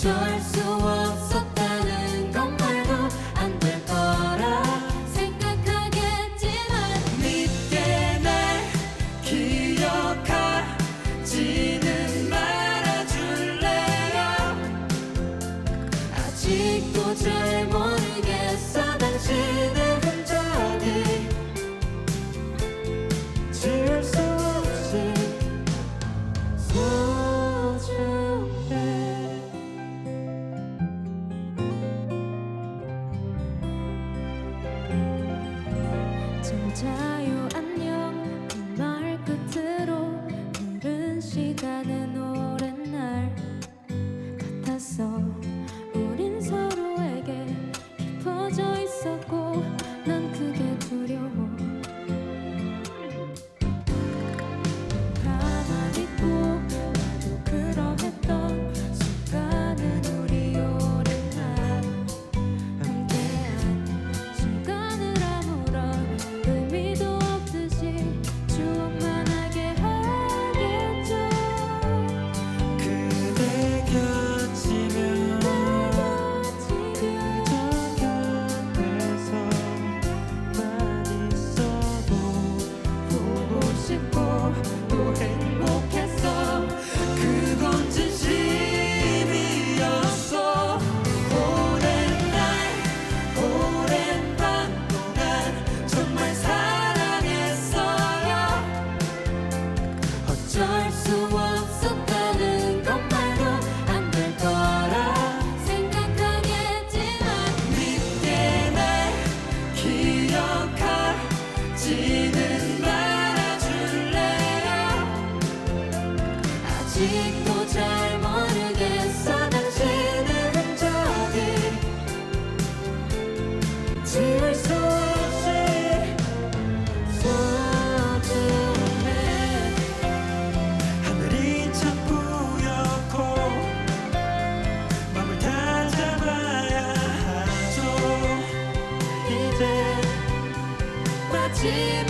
어쩔 수 없었다는 것 말도 안 될 거라 생각하겠지만 네 믿게 날 기억하지는 말아 줄래? 아직도 잘 모르겠어 당신 자요. 안녕. 그 말 끝으로 흐른 시간은 오랜 날 같았어 Zimmer.